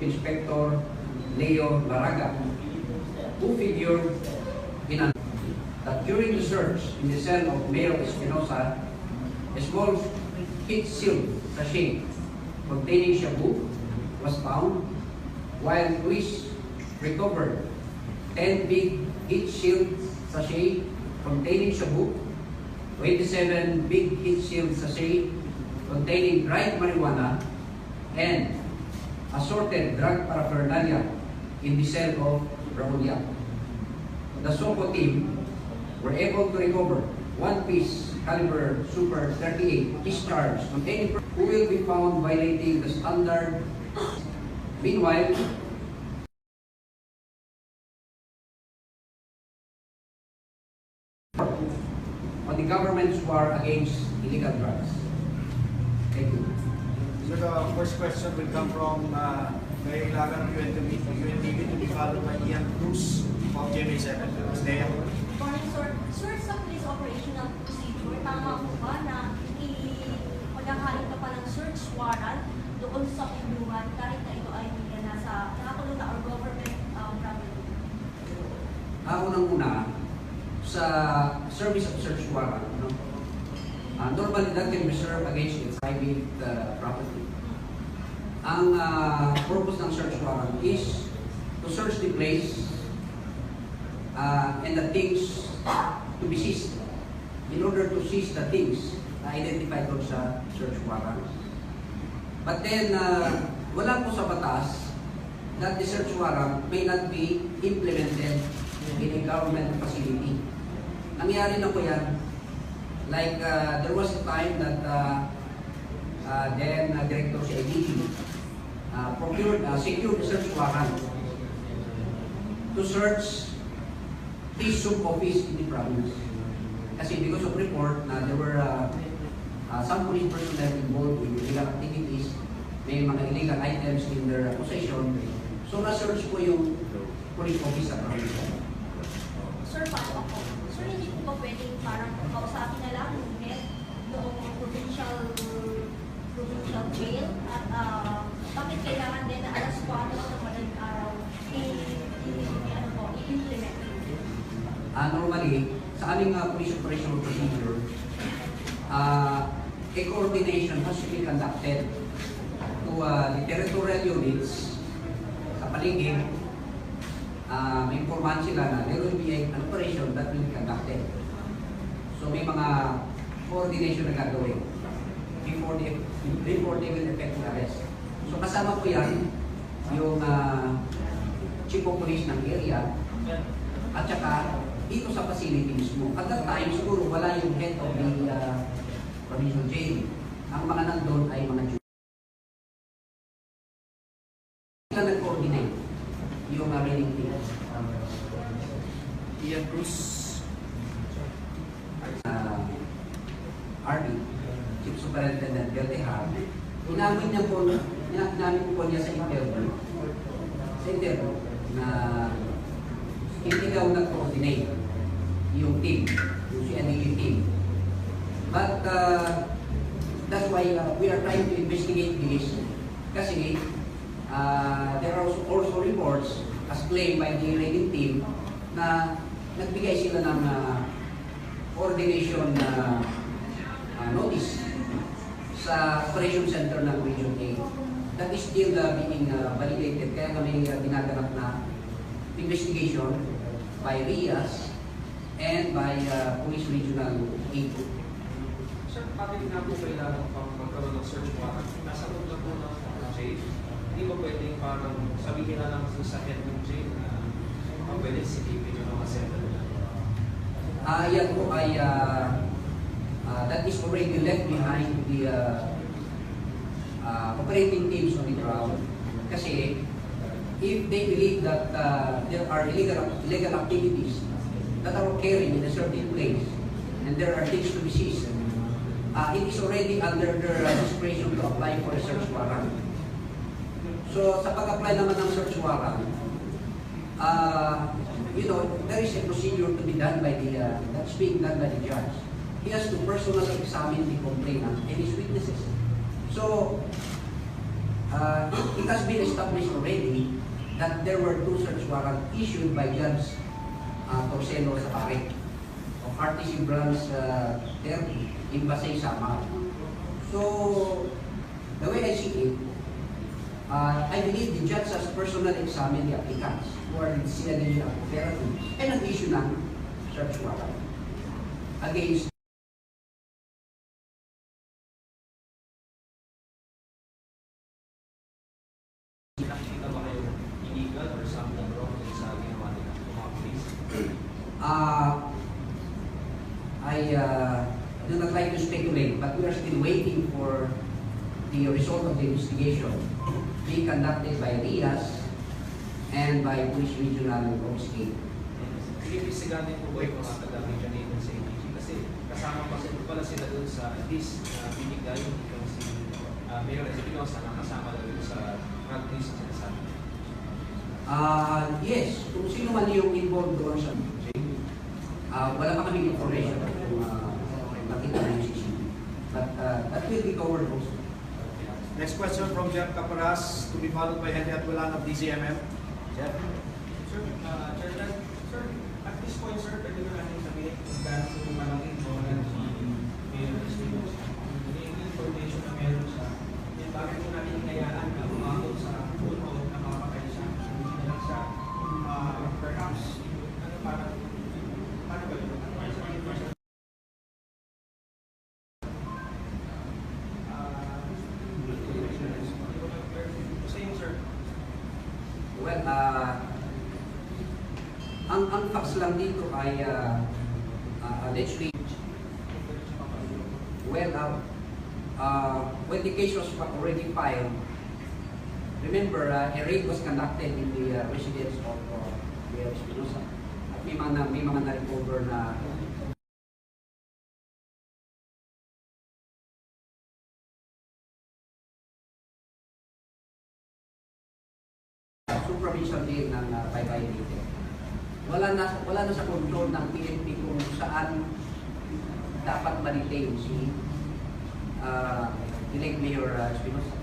Inspector Leo Baraga, who figured in an that during the search in the cell of Mayor Espinosa, a small heat shield sachet containing shabu was found, while police recovered 10 big heat shield sachet containing shabu, 27 big heat shield sachet containing dried marijuana, and assorted drug paraphernalia in the cell of Raul Yap. The SOCO team were able to recover one piece caliber Super 38 discharge containing who will be found violating the standard. Meanwhile, on the government's war against illegal drugs. Thank you. So the first question will come from uh, Mayor Ilagan, UNTV, UNTV to be followed by Ian Cruz of GMA7. Stay Morning, sir. Sir, sa police operational procedure, tama po ba na i- magkakalit ka pa ng search warrant doon sa kulungan kahit na ito ay hindi ka nasa nakakulong na or government um, property? Ah, unang-una, sa service of search warrant, no? Ah, normally that can be served against its private uh, property. Ang ah, purpose ng search warrant is to search the place ah, and the things to be seized. In order to seize the things na identified sa search warrant. But then, ah, wala po sa batas that the search warrant may not be implemented in a government facility. Nangyari na po yan. Like, uh, there was a time that uh, uh, then uh, Director IDG uh, procured, uh, secured a search to search his sub office in the province. Kasi because of report na there were uh, uh, some police personnel involved in illegal activities, may mga illegal items in their possession. So na-search po yung police office sa province. Sir, paano ako? Sir, hindi po ba pwedeng parang kausapin na lang yung head noong provincial provincial jail at ah, bakit kailangan din na alas 4 ng madaling araw i- i- i- ano po, i-implement? Ah, normally, sa aming uh, police operational procedure, uh, a coordination has to be conducted to uh, the territorial units sa paligid. Uh, may informahan sila na there will be an operation that will be conducted. So may mga coordination na gagawin before they, before they will effect the arrest. So kasama po yan yung uh, chief of police ng area at saka dito sa facility mismo. At that time, siguro wala yung head of the uh, provincial jail. Ang mga nandun ay mga Jew. Sila nag-coordinate yung uh, remaining team. Ian Cruz. Uh, RD, Chief Superintendent Beltejar, inamin niya po, ina- inamin po niya sa interview, sa interview, na hindi daw nag-coordinate yung team, yung CNAG team. But uh, that's why uh, we are trying to investigate this kasi uh, there are also, reports as claimed by the raiding team na nagbigay sila ng uh, coordination na uh, notice sa operation center ng Region A. That is still uh, being uh, validated kaya kami uh, ginaganap na investigation by RIAS and by uh, Police Regional 8. Sir, bakit nga po kailangan pang magkaroon ng search warrant? Nasa loob na po ng jail, hindi ba pwedeng parang sabihin na lang sa head ng jail na uh, pwede CCTV yung mga center na. Ah, yan po ay ah, ah, that is already left behind the uh, uh, operating teams on the ground. Kasi if they believe that uh, there are illegal illegal activities that are occurring in a certain place and there are things to be seized, uh, it is already under their discretion to apply for a search warrant. So sa pag-apply naman ng search warrant, uh, you know, there is a procedure to be done by the, uh, that's being done by the judge. He has to personally examine the complainant and his witnesses. So, uh, it, has been established already that there were two search warrants issued by Judge uh, Torcelo sa pare of RTC Branch uh, 30 in Basay, Samar. So, the way I see it, uh, I believe the judge has personally examined the applicants who are in CNA operatives and nag-issue ng search warrant against I uh, do not like to speculate, but we are still waiting for the result of the investigation being conducted by RIAS and by Police Regional Office 8. Pinipisiganin po ba yung mga taga-region natin sa APG? Kasi kasama pa sila pala sila dun sa list na binigay itong si uh, Mayor Espinosa na kasama na sa drug list na sinasabi. Uh, yes, kung sino man yung involved doon sa uh, wala pa kami information kung uh, nakita na yung CCTV. But uh, that will be covered also. Next question from Jeff Caparas, to be followed by Henry Atwalan of DZMM. Jeff? Sir, uh, Chairman, sir, at this point, sir, pwede ko natin sabihin kung gaano po malaki facts lang dito ay uh, uh, allegedly well uh, uh, when the case was already filed remember uh, a raid was conducted in the uh, residence of uh, Mayor Espinosa at may mga may mga na-recover na supervision din ng uh, violator. Wala na wala na sa control ng PNP kung saan dapat ma-detain si uh, elect Mayor uh, Espinosa.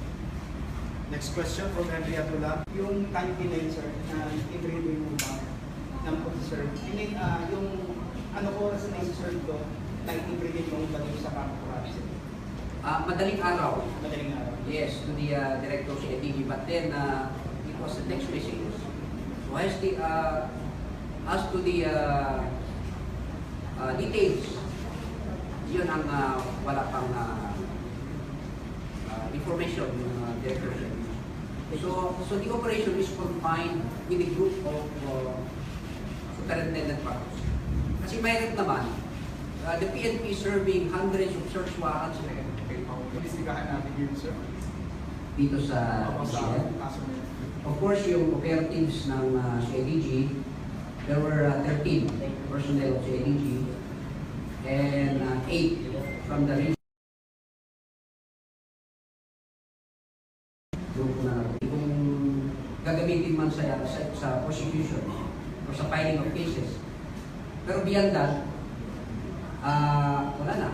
Next question from Henry Atwalan. yung time delay sir na i-review mo ba ng officer. I mean, ah, yung ano oras na sir ko na i-review mo ba sa camp province? Uh, madaling araw, Madaling araw. yes, to the uh, director si Edigi, but then uh, it was the text message. So as, the, uh, as to the uh, uh, details, yun ang uh, wala pang uh, uh, information ng uh, director. So, so the operation is confined with a group of uh, superintendent parties. Kasi mayroon naman, uh, the PNP serving hundreds of search warrants Imbestigahan natin yun sir. dito sa PCL. Of course, yung operatives ng uh, CIDG, there were uh, 13 personnel of CIDG and uh, 8 from the region. Grupo na natin. Kung man sa, sa, sa prosecution or sa filing of cases. Pero beyond that, ah wala na.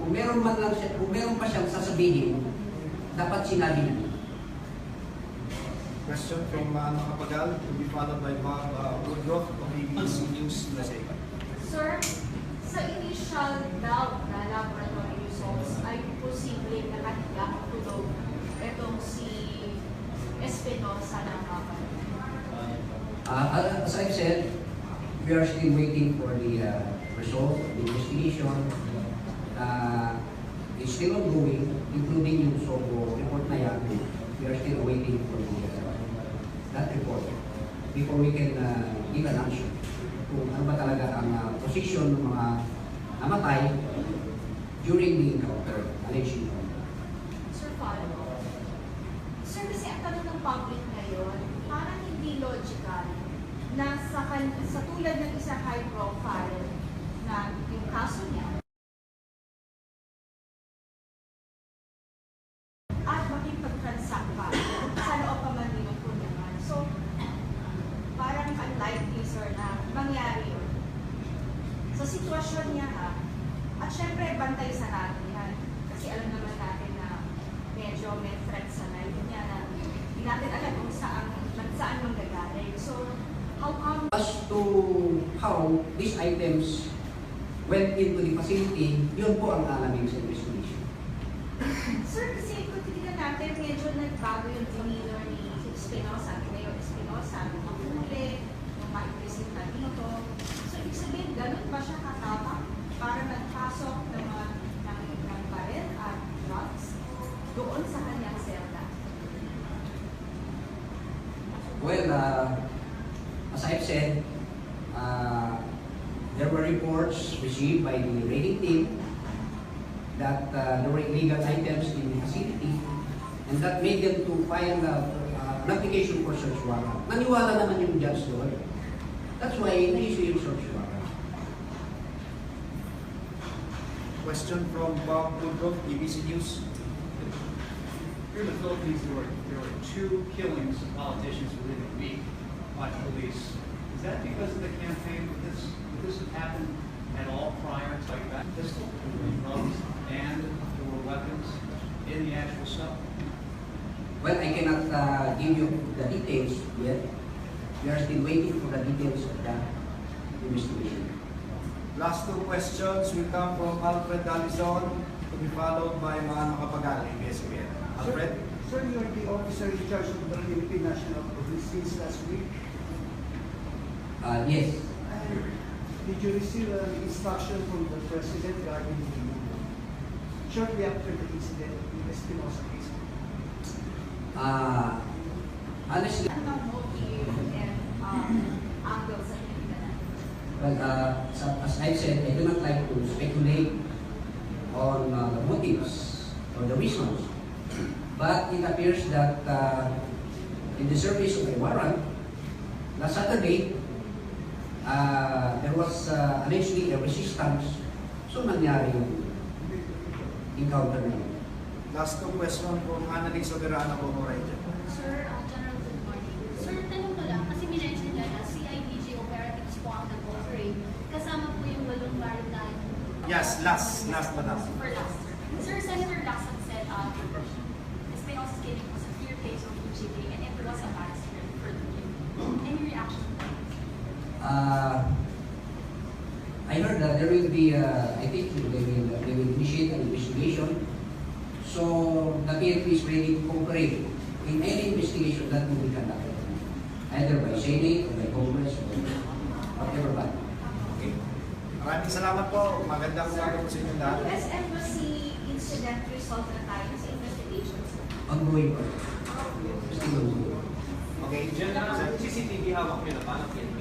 Kung meron man lang siya, kung meron pa siyang sasabihin, dapat sinabi niya. Question from uh, Nakapagal, to be followed by Bob uh, Woodruff of ABC News USA. Sir, sa initial doubt na laboratory results ay posibleng nakahiga o tulog itong si Espinosa ng kapal. Uh, as I've said, we are still waiting for the uh, result of the investigation. Uh, it's still ongoing, including yung SOGO report na yan. We are still waiting for the, uh, that report before we can uh, give an answer kung ano ba talaga ang uh, position ng mga namatay during the encounter, alleged. Sir, follow Sir, kasi ang tanong ng public ngayon, parang hindi logical na sa, sa tulad ng isa high profile na yung kaso niya, at makipag-transact pa sa loob sitwasyon niya ha, at syempre bantay sa natin yan. Kasi alam naman natin na medyo may threat sa life niya na hindi natin alam kung saan, saan manggagaling. So, how come As to how these items went into the facility, yun po ang alamin sa investigation. Sir, kasi kung titignan natin, medyo nagbago yung demeanor ni Espinosa, Mayor Espinosa, nung mahuli, nung maipresenta dito. So, ibig sabihin, ganun ba siya katapang para nagpasok ng mga ng, ng baril at drugs doon sa kanyang selda? Well, uh, as I've said, uh, there were reports received by the rating team that uh, there were illegal items in the facility and that made them to file uh, uh, an application for search warrant. Naniwala naman yung judge doon. That's why na-issue yung search warrant. Question from Bob Woodruff, ABC News. Here in the Philippines, there were, there were two killings of politicians within a week by police. Is that because of the campaign? Would this, would this have happened at all prior to like that pistol, drugs, and there were weapons in the actual cell? Well, I cannot uh, give you the details yet. We are still waiting for the details of the investigation. Last two questions will come from Alfred Dalizon, to be followed by mga makapagal, ABS-CBN. Alfred? Sir, you're the officer in charge of the Philippine National Police since last week. Uh, yes, And Did you receive an instruction from the President regarding the shortly after the incident in the Espinosa case? uh, honestly, um, angle sa tinignan Well, uh, as I've said, I do not like to speculate on uh, the motives or the reasons. But it appears that uh, in the service of a warrant, last Saturday, uh, there was uh, allegedly a resistance. So nangyari yung encounter na yun. Last two question from Annalise Soberano, Comorejo. Sir, uh, General, good morning. Sir, tanong ko lang, Yes, last, last but not For last, sir. Sir, Senator Lacson said, uh, Espinosa's killing was a clear case of UGK and it was a bad script for the killing. Any reaction? Uh, I heard that there will be, uh, I think they will, they will initiate an investigation. So the PNP is ready to cooperate in any investigation that will be conducted, either by Senate or by Congress or whatever body. Maraming salamat po. Magandang umaga po sa inyo lahat. US Embassy incident result na tayo sa investigation. sir. Ongoing ongoing. Okay. General, CCTV hawak nyo na ba ng PNP?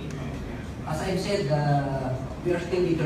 As I've said, uh, we are still